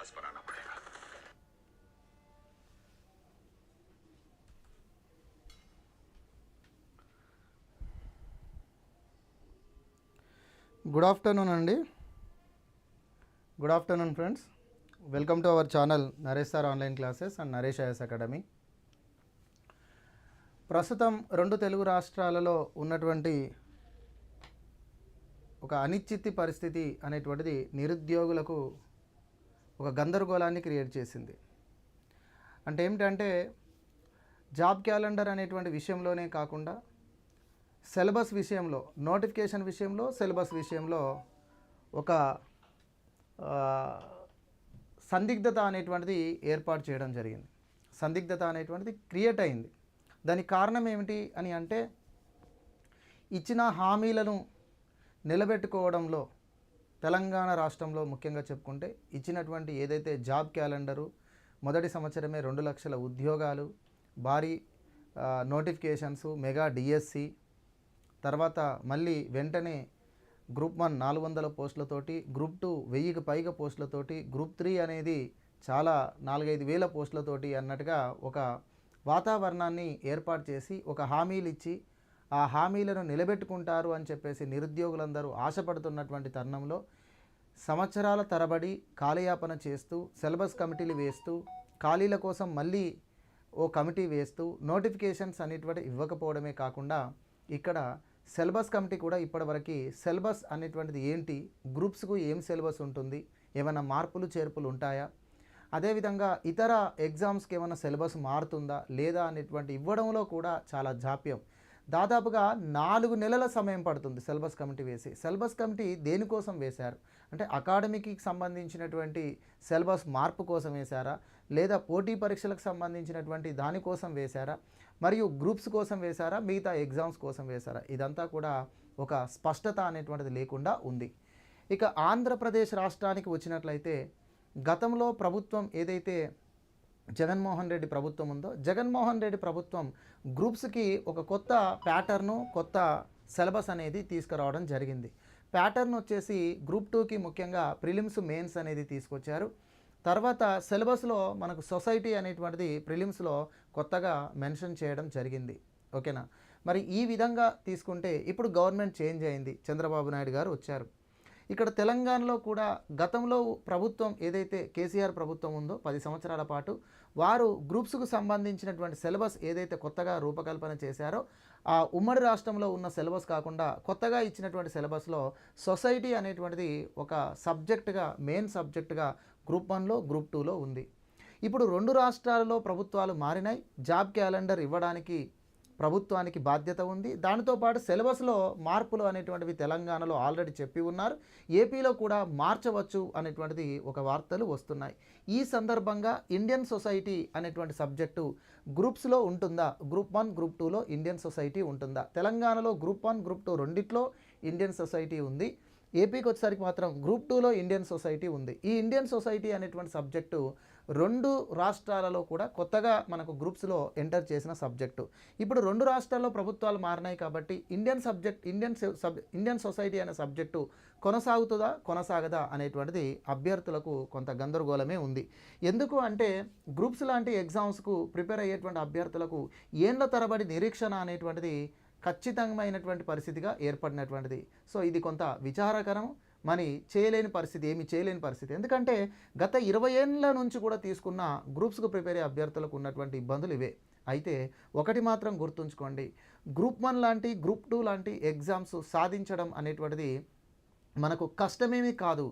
इतिहास बनाना पड़ेगा good afternoon అండి good afternoon friends welcome to our channel Naresh sir online classes and Naresh IAS academy ప్రస్తుతం రెండు తెలుగు రాష్ట్రాలలో ఉన్నటువంటి ఒక అనిశ్చితి పరిస్థితి అనేటువంటిది నిరుద్యోగులకు ఒక గందరగోళాన్ని క్రియేట్ చేసింది. అంటే ఏమిటంటే జాబ్ క్యాలెండర్ అనేటువంటి విషయంలోనే కాకుండా సిలబస్ విషయంలో నోటిఫికేషన్ విషయంలో సిలబస్ విషయంలో ఒక సందిగ్ధత అనేటువంటిది ఏర్పాటు చేయడం జరిగింది. సందిగ్ధత అనేటువంటిది క్రియేట్ అయింది. దానికి కారణం ఏమిటి అని అంటే ఇచ్చిన హామీలను నిలబెట్టుకోవడంలో తెలంగాణ రాష్ట్రంలో ముఖ్యంగా చెప్పుకుంటే ఇచ్చినటువంటి ఏదైతే జాబ్ క్యాలెండరు మొదటి సంవత్సరమే రెండు లక్షల ఉద్యోగాలు భారీ నోటిఫికేషన్స్ మెగా డిఎస్సి తర్వాత మళ్ళీ వెంటనే గ్రూప్ వన్ నాలుగు వందల పోస్టులతోటి గ్రూప్ టూ వెయ్యికి పైగా పోస్టులతోటి గ్రూప్ త్రీ అనేది చాలా నాలుగైదు వేల పోస్టులతోటి అన్నట్టుగా ఒక వాతావరణాన్ని ఏర్పాటు చేసి ఒక హామీలు ఇచ్చి ఆ హామీలను నిలబెట్టుకుంటారు అని చెప్పేసి నిరుద్యోగులందరూ ఆశపడుతున్నటువంటి తరుణంలో సంవత్సరాల తరబడి కాలయాపన చేస్తూ సిలబస్ కమిటీలు వేస్తూ ఖాళీల కోసం మళ్ళీ ఓ కమిటీ వేస్తూ నోటిఫికేషన్స్ అనేటువంటి ఇవ్వకపోవడమే కాకుండా ఇక్కడ సిలబస్ కమిటీ కూడా ఇప్పటివరకు సిలబస్ అనేటువంటిది ఏంటి గ్రూప్స్కు ఏం సిలబస్ ఉంటుంది ఏమైనా మార్పులు చేర్పులు ఉంటాయా? అదేవిధంగా ఇతర ఎగ్జామ్స్కి ఏమైనా సిలబస్ మారుతుందా లేదా అనేటువంటి ఇవ్వడంలో కూడా చాలా జాప్యం. దాదాపుగా నాలుగు నెలల సమయం పడుతుంది సిలబస్ కమిటీ వేసి. సిలబస్ కమిటీ దేనికోసం వేశారు? అంటే అకాడమీకి సంబంధించినటువంటి సిలబస్ మార్పు కోసం వేశారా? లేదా పోటీ పరీక్షలకు సంబంధించినటువంటి దానికోసం వేశారా? మరియు గ్రూప్స్ కోసం వేశారా? మిగతా ఎగ్జామ్స్ కోసం వేశారా? ఇదంతా కూడా ఒక స్పష్టత అనేటువంటిది లేకుండా ఉంది. ఇక ఆంధ్రప్రదేశ్ రాష్ట్రానికి వచ్చినట్లయితే గతంలో ప్రభుత్వం ఏదైతే జగన్మోహన్ రెడ్డి ప్రభుత్వం ఉందో జగన్మోహన్ రెడ్డి ప్రభుత్వం గ్రూప్స్కి ఒక కొత్త ప్యాటర్ను కొత్త సిలబస్ అనేది తీసుకురావడం జరిగింది. ప్యాటర్న్ వచ్చేసి గ్రూప్ టూకి ముఖ్యంగా ప్రిలిమ్స్ మెయిన్స్ అనేది తీసుకొచ్చారు. తర్వాత సిలబస్లో మనకు సొసైటీ అనేటువంటిది ప్రిలిమ్స్లో కొత్తగా మెన్షన్ చేయడం జరిగింది. ఓకేనా? మరి ఈ విధంగా తీసుకుంటే ఇప్పుడు గవర్నమెంట్ చేంజ్ అయింది. చంద్రబాబు నాయుడు గారు వచ్చారు. ఇక్కడ తెలంగాణలో కూడా గతంలో ప్రభుత్వం ఏదైతే కేసీఆర్ ప్రభుత్వం ఉందో పది సంవత్సరాల పాటు వారు గ్రూప్స్కు సంబంధించినటువంటి సిలబస్ ఏదైతే కొత్తగా రూపకల్పన చేశారో ఆ ఉమ్మడి రాష్ట్రంలో ఉన్న సిలబస్ కాకుండా కొత్తగా ఇచ్చినటువంటి సిలబస్లో సొసైటీ అనేటువంటిది ఒక సబ్జెక్టుగా మెయిన్ సబ్జెక్టుగా గ్రూప్ వన్లో గ్రూప్ టూలో ఉంది. ఇప్పుడు రెండు రాష్ట్రాలలో ప్రభుత్వాలు మారినాయి. జాబ్ క్యాలెండర్ ఇవ్వడానికి ప్రభుత్వానికి బాధ్యత ఉంది. దానితో పాటు సిలబస్లో మార్పులు అనేటువంటివి తెలంగాణలో ఆల్రెడీ చెప్పి ఉన్నారు. ఏపీలో కూడా మార్చవచ్చు అనేటువంటిది ఒక వార్తలు వస్తున్నాయి. ఈ సందర్భంగా ఇండియన్ సొసైటీ అనేటువంటి సబ్జెక్టు గ్రూప్స్లో ఉంటుందా? గ్రూప్ వన్ గ్రూప్ టూలో ఇండియన్ సొసైటీ ఉంటుందా? తెలంగాణలో గ్రూప్ వన్ గ్రూప్ టూ రెండిట్లో ఇండియన్ సొసైటీ ఉంది. ఏపీకి వచ్చేసరికి మాత్రం గ్రూప్ టూలో ఇండియన్ సొసైటీ ఉంది. ఈ ఇండియన్ సొసైటీ అనేటువంటి సబ్జెక్టు రెండు రాష్ట్రాలలో కూడా కొత్తగా మనకు గ్రూప్స్లో ఎంటర్ చేసిన సబ్జెక్టు. ఇప్పుడు రెండు రాష్ట్రాల్లో ప్రభుత్వాలు మారినాయి కాబట్టి Indian subject Indian sub Indian society అనే సబ్జెక్టు కొనసాగుతుందా కొనసాగదా అనేటువంటిది అభ్యర్థులకు కొంత గందరగోళమే ఉంది. ఎందుకు అంటే గ్రూప్స్ లాంటి ఎగ్జామ్స్కు ప్రిపేర్ అయ్యేటువంటి అభ్యర్థులకు ఏండ్ల తరబడి నిరీక్షణ అనేటువంటిది ఖచ్చితమైనటువంటి పరిస్థితిగా ఏర్పడినటువంటిది. సో ఇది కొంత విచారకరం మరి చేయలేని పరిస్థితి ఏమి చేయలేని పరిస్థితి. ఎందుకంటే గత ఇరవై ఏళ్ళ నుంచి కూడా తీసుకున్న గ్రూప్స్కు ప్రిపేర్ అయ్యే అభ్యర్థులకు ఉన్నటువంటి ఇబ్బందులు ఇవే. అయితే ఒకటి మాత్రం గుర్తుంచుకోండి. గ్రూప్ వన్ లాంటి గ్రూప్ టూ లాంటి ఎగ్జామ్స్ సాధించడం అనేటువంటిది మనకు కష్టమేమీ కాదు.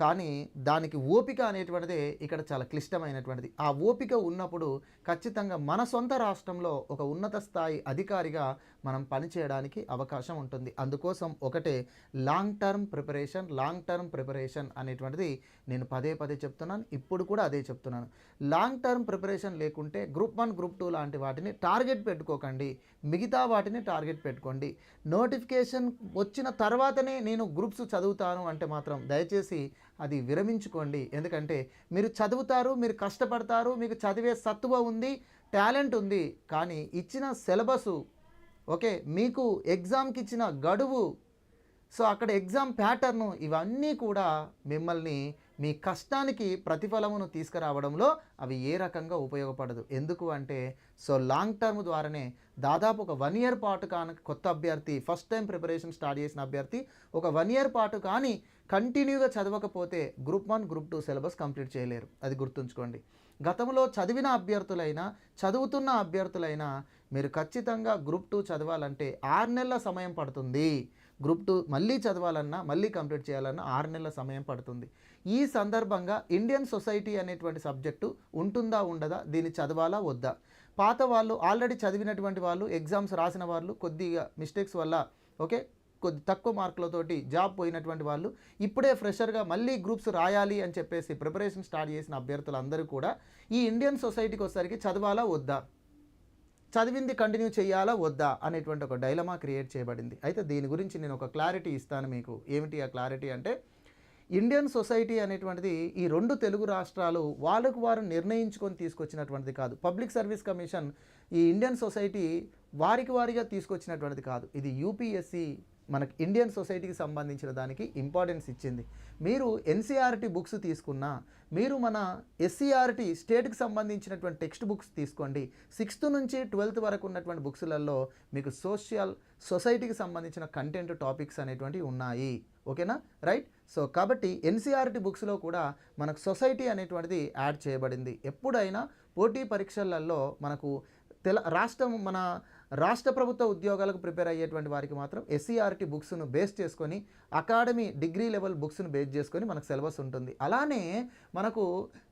కానీ దానికి ఓపిక అనేటువంటిది ఇక్కడ చాలా క్లిష్టమైనటువంటిది. ఆ ఓపిక ఉన్నప్పుడు ఖచ్చితంగా మన సొంత రాష్ట్రంలో ఒక ఉన్నత స్థాయి అధికారిగా మనం పనిచేయడానికి అవకాశం ఉంటుంది. అందుకోసం ఒకటే long term preparation long term preparation అనేటువంటిది నేను పదే పదే చెప్తున్నాను. ఇప్పుడు కూడా అదే చెప్తున్నాను. లాంగ్ టర్మ్ ప్రిపరేషన్ లేకుంటే గ్రూప్ వన్ గ్రూప్ టూ లాంటి వాటిని టార్గెట్ పెట్టుకోకండి. మిగతా వాటిని టార్గెట్ పెట్టుకోండి. నోటిఫికేషన్ వచ్చిన తర్వాతనే నేను గ్రూప్స్ చదువుతాను అంటే మాత్రం దయచేసి అది విరమించుకోండి. ఎందుకంటే మీరు చదువుతారు మీరు కష్టపడతారు మీకు చదివే సత్తువ ఉంది టాలెంట్ ఉంది. కానీ ఇచ్చిన సిలబసు ఓకే మీకు ఎగ్జామ్కి ఇచ్చిన గడువు సో అక్కడ ఎగ్జామ్ ప్యాటర్ను ఇవన్నీ కూడా మిమ్మల్ని మీ కష్టానికి ప్రతిఫలమును తీసుకురావడంలో అవి ఏ రకంగా ఉపయోగపడదు. ఎందుకు అంటే సో లాంగ్ టర్మ్ ద్వారానే దాదాపు ఒక వన్ ఇయర్ పాటు కాని కొత్త అభ్యర్థి ఫస్ట్ టైం ప్రిపరేషన్ స్టార్ట్ చేసిన అభ్యర్థి ఒక వన్ ఇయర్ పాటు కానీ కంటిన్యూగా చదవకపోతే group one group two syllabus complete చేయలేరు. అది గుర్తుంచుకోండి. గతంలో చదివిన అభ్యర్థులైనా చదువుతున్న అభ్యర్థులైనా మీరు ఖచ్చితంగా గ్రూప్ టూ చదవాలంటే ఆరు నెలల సమయం పడుతుంది. గ్రూప్ టూ మళ్ళీ చదవాలన్నా మళ్ళీ కంప్లీట్ చేయాలన్నా ఆరు నెలల సమయం పడుతుంది. ఈ సందర్భంగా ఇండియన్ సొసైటీ అనేటువంటి సబ్జెక్టు ఉంటుందా ఉండదా దీన్ని చదవాలా వద్దా? పాత వాళ్ళు ఆల్రెడీ చదివినటువంటి వాళ్ళు ఎగ్జామ్స్ రాసిన వాళ్ళు కొద్దిగా మిస్టేక్స్ వల్ల ఓకే కొద్ది తక్కువ మార్కులతోటి జాబ్ పోయినటువంటి వాళ్ళు ఇప్పుడే ఫ్రెషర్గా మళ్ళీ గ్రూప్స్ రాయాలి అని చెప్పేసి ప్రిపరేషన్ స్టార్ట్ చేసిన అభ్యర్థులందరూ కూడా ఈ ఇండియన్ సొసైటీకి వచ్చేసరికి చదవాలా వద్దా? చదివింది కంటిన్యూ చేయాలా వద్దా అనేటువంటి ఒక డైలమా క్రియేట్ చేయబడింది. అయితే దీని గురించి నేను ఒక క్లారిటీ ఇస్తాను మీకు. ఏమిటి ఆ క్లారిటీ అంటే ఇండియన్ సొసైటీ అనేటువంటిది ఈ రెండు తెలుగు రాష్ట్రాలు వాళ్ళకు వారు నిర్ణయించుకొని తీసుకొచ్చినటువంటిది కాదు. పబ్లిక్ సర్వీస్ కమిషన్ ఈ ఇండియన్ సొసైటీ వారికి వారిగా తీసుకొచ్చినటువంటిది కాదు. ఇది యూపీఎస్సి మనకి ఇండియన్ సొసైటీకి సంబంధించిన దానికి ఇంపార్టెన్స్ ఇచ్చింది. మీరు ఎన్సీఆర్టీ బుక్స్ తీసుకున్నా మీరు మన ఎస్సీఆర్టీ స్టేట్కి సంబంధించినటువంటి టెక్స్ట్ బుక్స్ తీసుకోండి. సిక్స్త్ నుంచి ట్వెల్త్ వరకు ఉన్నటువంటి బుక్స్లలో మీకు సోషల్ సొసైటీకి సంబంధించిన కంటెంట్ టాపిక్స్ అనేటువంటివి ఉన్నాయి. ఓకేనా రైట్ సో కాబట్టి ఎన్సీఆర్టీ బుక్స్లో కూడా మనకు సొసైటీ అనేటువంటిది యాడ్ చేయబడింది. ఎప్పుడైనా పోటీ పరీక్షలలో మనకు తెల రాష్ట్రం మన రాష్ట్ర ప్రభుత్వ ఉద్యోగాలకు ప్రిపేర్ అయ్యేటువంటి వారికి మాత్రం ఎస్సీఆర్టీ బుక్స్ను బేస్ చేసుకొని అకాడమీ డిగ్రీ లెవెల్ బుక్స్ను బేస్ చేసుకొని మనకు సిలబస్ ఉంటుంది. అలానే మనకు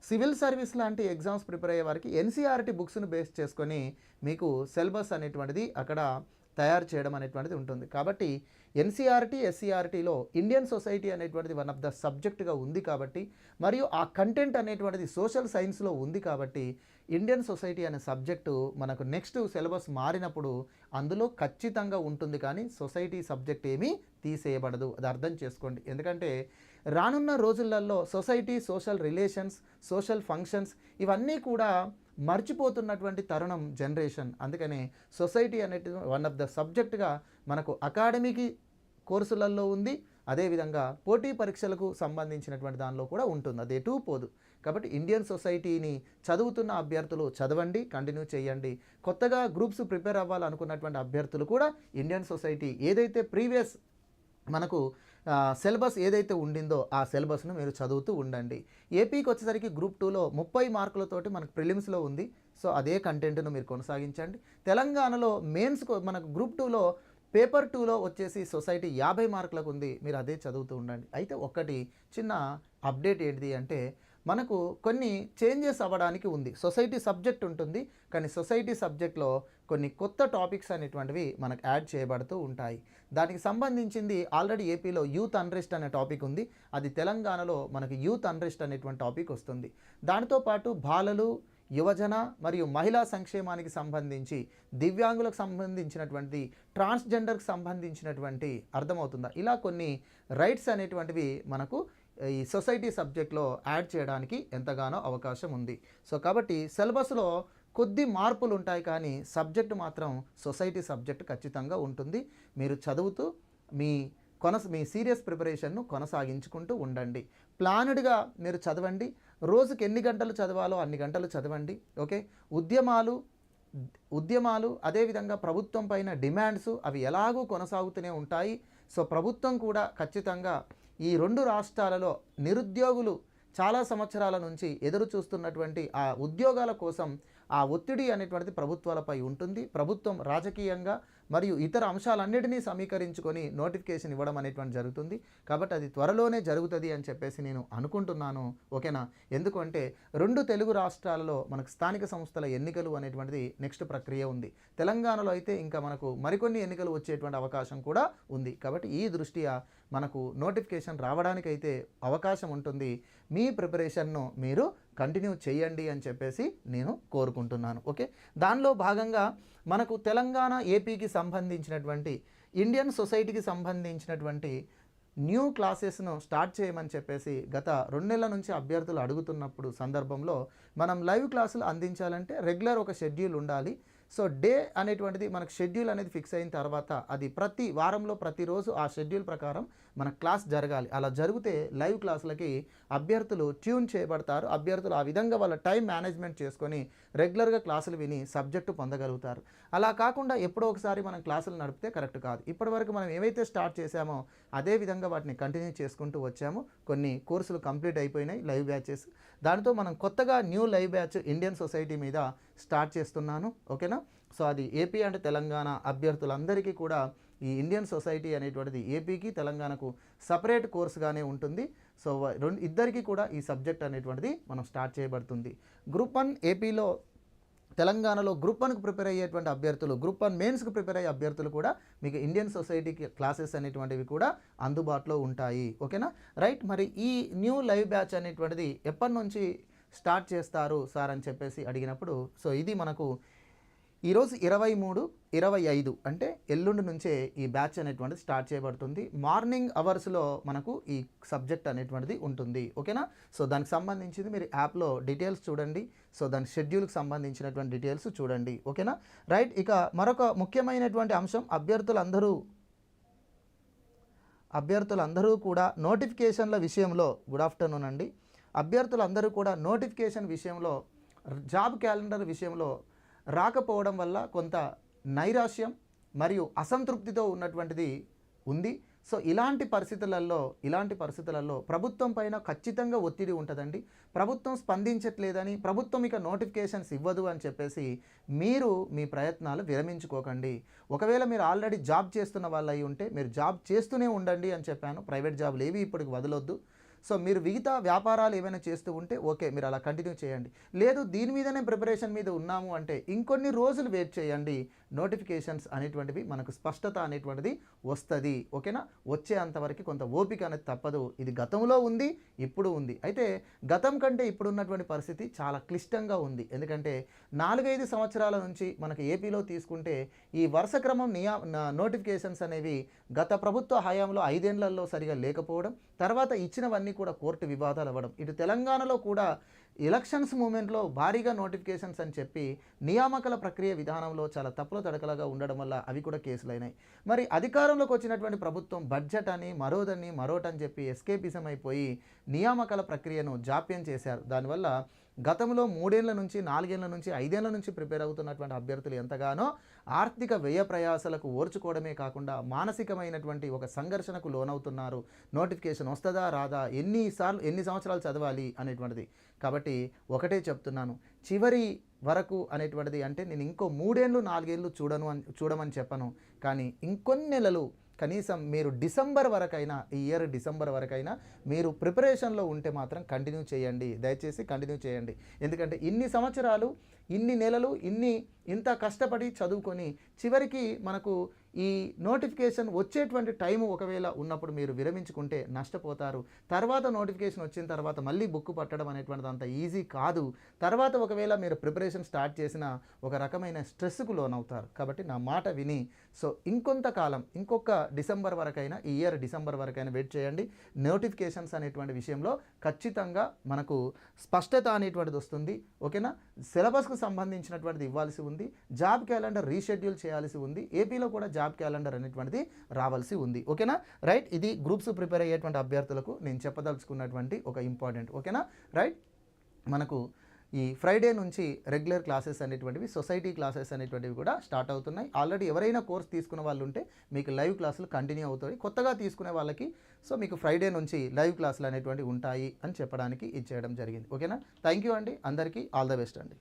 సివిల్ సర్వీస్ లాంటి ఎగ్జామ్స్ ప్రిపేర్ అయ్యే వారికి ఎన్సీఆర్టీ బుక్స్ను బేస్ చేసుకొని మీకు సిలబస్ అనేటువంటిది అక్కడ తయారు చేయడం అనేటువంటిది ఉంటుంది. కాబట్టి ఎన్సీఆర్టీ ఎస్సీఆర్టీలో ఇండియన్ సొసైటీ అనేటువంటిది వన్ ఆఫ్ ద సబ్జెక్టుగా ఉంది కాబట్టి మరియు ఆ కంటెంట్ అనేటువంటిది సోషల్ సైన్స్లో ఉంది కాబట్టి ఇండియన్ సొసైటీ అనే సబ్జెక్టు మనకు నెక్స్ట్ సిలబస్ మారినప్పుడు అందులో ఖచ్చితంగా ఉంటుంది కానీ సొసైటీ సబ్జెక్ట్ ఏమీ తీసేయబడదు. అది అర్థం చేసుకోండి. ఎందుకంటే రానున్న రోజులలో society social relations social functions ఇవన్నీ కూడా మర్చిపోతున్నటువంటి తరుణం జనరేషన్. అందుకనే సొసైటీ అనేది వన్ ఆఫ్ ద సబ్జెక్ట్గా మనకు అకాడమీకి కోర్సులలో ఉంది. అదేవిధంగా పోటీ పరీక్షలకు సంబంధించినటువంటి దానిలో కూడా ఉంటుంది. అది ఎటు పోదు. కాబట్టి ఇండియన్ సొసైటీని చదువుతున్న అభ్యర్థులు చదవండి కంటిన్యూ చేయండి. కొత్తగా గ్రూప్స్ ప్రిపేర్ అవ్వాలనుకున్నటువంటి అభ్యర్థులు కూడా ఇండియన్ సొసైటీ ఏదైతే ప్రీవియస్ మనకు సిలబస్ ఏదైతే ఉండిందో ఆ సిలబస్ను మీరు చదువుతూ ఉండండి. ఏపీకి వచ్చేసరికి గ్రూప్ టూలో ముప్పై మార్కులతోటి మనకు ప్రిలిమ్స్లో ఉంది. సో అదే కంటెంట్ను మీరు కొనసాగించండి. తెలంగాణలో మెయిన్స్ మనకు గ్రూప్ టూలో పేపర్ టూలో వచ్చేసి సొసైటీ యాభై మార్కులకు ఉంది. మీరు అదే చదువుతూ ఉండండి. అయితే ఒక్కటి చిన్న అప్డేట్ ఏంటిది అంటే మనకు కొన్ని చేంజెస్ అవ్వడానికి ఉంది. సొసైటీ సబ్జెక్ట్ ఉంటుంది. కానీ సొసైటీ సబ్జెక్ట్లో కొన్ని కొత్త టాపిక్స్ అనేటువంటివి మనకు యాడ్ చేయబడుతూ ఉంటాయి. దానికి సంబంధించింది ఆల్రెడీ ఏపీలో యూత్ అన్రెస్ట్ అనే టాపిక్ ఉంది. అది తెలంగాణలో మనకు యూత్ అన్రెస్ట్ అనేటువంటి టాపిక్ వస్తుంది. దానితో పాటు బాలలు యువజన మరియు మహిళా సంక్షేమానికి సంబంధించి దివ్యాంగులకు సంబంధించినటువంటి ట్రాన్స్జెండర్కి సంబంధించినటువంటి అర్థమవుతుందా? ఇలా కొన్ని రైట్స్ అనేటువంటివి మనకు ఈ సొసైటీ సబ్జెక్ట్లో యాడ్ చేయడానికి ఎంతగానో అవకాశం ఉంది. సో కాబట్టి సిలబస్లో కొద్ది మార్పులు ఉంటాయి కానీ సబ్జెక్ట్ మాత్రం సొసైటీ సబ్జెక్ట్ ఖచ్చితంగా ఉంటుంది. మీరు చదువుతూ మీ కొనస మీ సీరియస్ ప్రిపరేషన్ను కొనసాగించుకుంటూ ఉండండి. ప్లానుడ్గా మీరు చదవండి. రోజుకి ఎన్ని గంటలు చదవాలో అన్ని గంటలు చదవండి. ఓకే? ఉద్యమాలు ఉద్యమాలు అదేవిధంగా ప్రభుత్వం పైన డిమాండ్స్ అవి ఎలాగూ కొనసాగుతూనే ఉంటాయి. సో ప్రభుత్వం కూడా ఖచ్చితంగా ఈ రెండు రాష్ట్రాలలో నిరుద్యోగులు చాలా సంవత్సరాల నుంచి ఎదురు చూస్తున్నటువంటి ఆ ఉద్యోగాల కోసం ఆ ఒత్తిడి అనేటువంటిది ప్రభుత్వాలపై ఉంటుంది. ప్రభుత్వం రాజకీయంగా మరియు ఇతర అంశాలన్నిటినీ సమీకరించుకొని నోటిఫికేషన్ ఇవ్వడం అనేటువంటి జరుగుతుంది. కాబట్టి అది త్వరలోనే జరుగుతుంది అని చెప్పేసి నేను అనుకుంటున్నాను. ఓకేనా? ఎందుకంటే రెండు తెలుగు రాష్ట్రాలలో మనకు స్థానిక సంస్థల ఎన్నికలు అనేటువంటిది నెక్స్ట్ ప్రక్రియ ఉంది. తెలంగాణలో అయితే ఇంకా మనకు మరికొన్ని ఎన్నికలు వచ్చేటువంటి అవకాశం కూడా ఉంది. కాబట్టి ఈ దృష్ట్యా మనకు నోటిఫికేషన్ రావడానికైతే అవకాశం ఉంటుంది. మీ ప్రిపరేషన్ను మీరు కంటిన్యూ చేయండి అని చెప్పేసి నేను కోరుకుంటున్నాను. ఓకే? దానిలో భాగంగా మనకు తెలంగాణ ఏపీకి సంబంధించినటువంటి ఇండియన్ సొసైటీకి సంబంధించినటువంటి న్యూ క్లాసెస్ను స్టార్ట్ చేయమని చెప్పేసి గత రెండు నెలల నుంచి అభ్యర్థులు అడుగుతున్నప్పుడు సందర్భంలో మనం లైవ్ క్లాసులు అందించాలంటే రెగ్యులర్ ఒక షెడ్యూల్ ఉండాలి. సో డే అనేటువంటిది మనకు షెడ్యూల్ అనేది ఫిక్స్ అయిన తర్వాత అది ప్రతి వారంలో ప్రతిరోజు ఆ షెడ్యూల్ ప్రకారం మన క్లాస్ జరగాలి. అలా జరిగితే లైవ్ క్లాసులకి అభ్యర్థులు ట్యూన్ చేయబడతారు. అభ్యర్థులు ఆ విధంగా వాళ్ళ టైం మేనేజ్మెంట్ చేసుకొని రెగ్యులర్గా క్లాసులు విని సబ్జెక్టు పొందగలుగుతారు. అలా కాకుండా ఎప్పుడో ఒకసారి మనం క్లాసులు నడిపితే కరెక్ట్ కాదు. ఇప్పటివరకు మనం ఏవైతే స్టార్ట్ చేశామో అదే విధంగా వాటిని కంటిన్యూ చేసుకుంటూ వచ్చాము కొన్ని కోర్సులు కంప్లీట్ అయిపోయినాయి లైవ్ బ్యాచెస్. దానితో మనం కొత్తగా new live batch Indian society మీద స్టార్ట్ చేస్తున్నాను ఓకేనా? సో అది ఏపీ అండ్ తెలంగాణ అభ్యర్థులందరికీ కూడా ఈ ఇండియన్ సొసైటీ అనేటువంటిది ఏపీకి తెలంగాణకు సపరేట్ కోర్సుగానే ఉంటుంది. సో రెండు ఇద్దరికీ కూడా ఈ సబ్జెక్ట్ అనేటువంటిది మనం స్టార్ట్ చేయబడుతుంది. గ్రూప్ వన్ ఏపీలో తెలంగాణలో గ్రూప్ వన్కి ప్రిపేర్ అయ్యేటువంటి అభ్యర్థులు గ్రూప్ వన్ మెయిన్స్కి ప్రిపేర్ అయ్యే అభ్యర్థులు కూడా మీకు ఇండియన్ సొసైటీకి క్లాసెస్ అనేటువంటివి కూడా అందుబాటులో ఉంటాయి. ఓకేనా? రైట్. మరి ఈ న్యూ లైవ్ బ్యాచ్ అనేటువంటిది ఎప్పటి నుంచి స్టార్ట్ చేస్తారు సార్ అని చెప్పేసి అడిగినప్పుడు సో ఇది మనకు ఈరోజు ఇరవై మూడు ఇరవై ఐదు అంటే ఎల్లుండి నుంచే ఈ బ్యాచ్ అనేటువంటిది స్టార్ట్ చేయబడుతుంది. మార్నింగ్ అవర్స్లో మనకు ఈ సబ్జెక్ట్ అనేటువంటిది ఉంటుంది. ఓకేనా? సో దానికి సంబంధించింది మీరు యాప్లో డీటెయిల్స్ చూడండి. సో దాని షెడ్యూల్కి సంబంధించినటువంటి డీటెయిల్స్ చూడండి. ఓకేనా? రైట్ ఇక మరొక ముఖ్యమైనటువంటి అంశం అభ్యర్థులందరూ అభ్యర్థులందరూ కూడా నోటిఫికేషన్ల విషయంలో గుడ్ ఆఫ్టర్నూన్ అండి. అభ్యర్థులందరూ కూడా నోటిఫికేషన్ విషయంలో జాబ్ క్యాలెండర్ విషయంలో రాకపోవడం వల్ల కొంత నైరాశ్యం మరియు అసంతృప్తితో ఉన్నటువంటిది ఉంది. సో ఇలాంటి పరిస్థితులలో ఇలాంటి పరిస్థితులలో ప్రభుత్వం పైన ఖచ్చితంగా ఒత్తిడి ఉంటుందండి. ప్రభుత్వం స్పందించట్లేదని ప్రభుత్వం ఇక నోటిఫికేషన్స్ ఇవ్వదు అని చెప్పేసి మీరు మీ ప్రయత్నాలు విరమించుకోకండి. ఒకవేళ మీరు ఆల్రెడీ జాబ్ చేస్తున్న వాళ్ళు అయి ఉంటే మీరు జాబ్ చేస్తూనే ఉండండి అని చెప్పాను. ప్రైవేట్ జాబ్లు ఏవి ఇప్పటికి వదలొద్దు. సో మీరు మిగతా వ్యాపారాలు ఏమైనా చేస్తూ ఉంటే ఓకే మీరు అలా కంటిన్యూ చేయండి. లేదు దీని మీదనే ప్రిపరేషన్ మీద ఉన్నాము అంటే ఇంకొన్ని రోజులు వెయిట్ చేయండి. నోటిఫికేషన్స్ అనేటువంటివి మనకు స్పష్టత అనేటువంటిది వస్తుంది. ఓకేనా? వచ్చే అంతవరకు కొంత ఓపిక అనేది తప్పదు. ఇది గతంలో ఉంది ఇప్పుడు ఉంది. అయితే గతం కంటే ఇప్పుడు ఉన్నటువంటి పరిస్థితి చాలా క్లిష్టంగా ఉంది. ఎందుకంటే నాలుగైదు సంవత్సరాల నుంచి మనకు ఏపీలో తీసుకుంటే ఈ వరుస క్రమం నియా నోటిఫికేషన్స్ అనేవి గత ప్రభుత్వ హయాంలో ఐదేళ్ళలో సరిగా లేకపోవడం తర్వాత ఇచ్చినవన్నీ కూడా కోర్టు వివాదాలు అవ్వడం. ఇటు తెలంగాణలో కూడా ఎలక్షన్స్ మూమెంట్లో భారీగా నోటిఫికేషన్స్ అని చెప్పి నియామకాల ప్రక్రియ విధానంలో చాలా తప్పుల తడకలుగా ఉండడం వల్ల అవి కూడా కేసులైనాయి. మరి అధికారంలోకి వచ్చినటువంటి ప్రభుత్వం బడ్జెట్ అని మరోదని మరోటని చెప్పి ఎస్కేపిజం అయిపోయి నియామకాల ప్రక్రియను జాప్యం చేశారు. దానివల్ల గతంలో మూడేళ్ళ నుంచి నాలుగేళ్ళ నుంచి ఐదేళ్ళ నుంచి ప్రిపేర్ అవుతున్నటువంటి అభ్యర్థులు ఎంతగానో ఆర్థిక వ్యయ ప్రయాసలకు ఓర్చుకోవడమే కాకుండా మానసికమైనటువంటి ఒక సంఘర్షణకు లోనవుతున్నారు. నోటిఫికేషన్ వస్తుందా రాదా ఎన్నిసార్లు ఎన్ని సంవత్సరాలు చదవాలి అనేటువంటిది. కాబట్టి ఒకటే చెప్తున్నాను. చివరి వరకు అనేటువంటిది అంటే నేను ఇంకో మూడేళ్ళు నాలుగేళ్ళు చూడను అని చూడమని చెప్పను. కానీ ఇంకొన్ని నెలలు కనీసం మీరు డిసెంబర్ వరకైనా ఈ ఇయర్ డిసెంబర్ వరకైనా మీరు ప్రిపరేషన్లో ఉంటే మాత్రం కంటిన్యూ చేయండి. దయచేసి కంటిన్యూ చేయండి. ఎందుకంటే ఇన్ని సంవత్సరాలు ఇన్ని నెలలు ఇన్ని ఇంత కష్టపడి చదువుకొని చివరికి మనకు ఈ నోటిఫికేషన్ వచ్చేటువంటి టైం ఒకవేళ ఉన్నప్పుడు మీరు విరమించుకుంటే నష్టపోతారు. తర్వాత నోటిఫికేషన్ వచ్చిన తర్వాత మళ్ళీ బుక్ పట్టడం అనేటువంటిది అంత ఈజీ కాదు. తర్వాత ఒకవేళ మీరు ప్రిపరేషన్ స్టార్ట్ చేసిన ఒక రకమైన స్ట్రెస్కు లోనవుతారు. కాబట్టి నా మాట విని సో ఇంకొంతకాలం ఇంకొక డిసెంబర్ వరకైనా ఈ ఇయర్ డిసెంబర్ వరకైనా వెయిట్ చేయండి. నోటిఫికేషన్స్ అనేటువంటి విషయంలో ఖచ్చితంగా మనకు స్పష్టత అనేటువంటిది వస్తుంది. ఓకేనా? సిలబస్కు సంబంధించినటువంటిది ఇవ్వాల్సి ఉంది. జాబ్ క్యాలెండర్ రీషెడ్యూల్ చేయాల్సి ఉంది. ఏపీలో కూడా జాబ్ క్యాలెండర్ అనేటువంటిది రావాల్సి ఉంది. ఓకేనా? రైట్? ఇది గ్రూప్స్ ప్రిపేర్ అయ్యేటువంటి అభ్యర్థులకు నేను చెప్పదలుచుకున్నటువంటి ఒక ఇంపార్టెంట్. ఓకేనా? రైట్? మనకు ఈ ఫ్రైడే నుంచి రెగ్యులర్ క్లాసెస్ అనేటువంటివి సొసైటీ క్లాసెస్ అనేటువంటివి కూడా స్టార్ట్ అవుతున్నాయి. ఆల్రెడీ ఎవరైనా కోర్స్ తీసుకున్న వాళ్ళు ఉంటే మీకు లైవ్ క్లాసులు కంటిన్యూ అవుతాయి. కొత్తగా తీసుకునే వాళ్ళకి సో మీకు ఫ్రైడే నుంచి లైవ్ క్లాసులు అనేటువంటివి ఉంటాయి అని చెప్పడానికి ఇది చేయడం జరిగింది. ఓకేనా? థ్యాంక్ యూ అండి. అందరికీ ఆల్ ద బెస్ట్ అండి.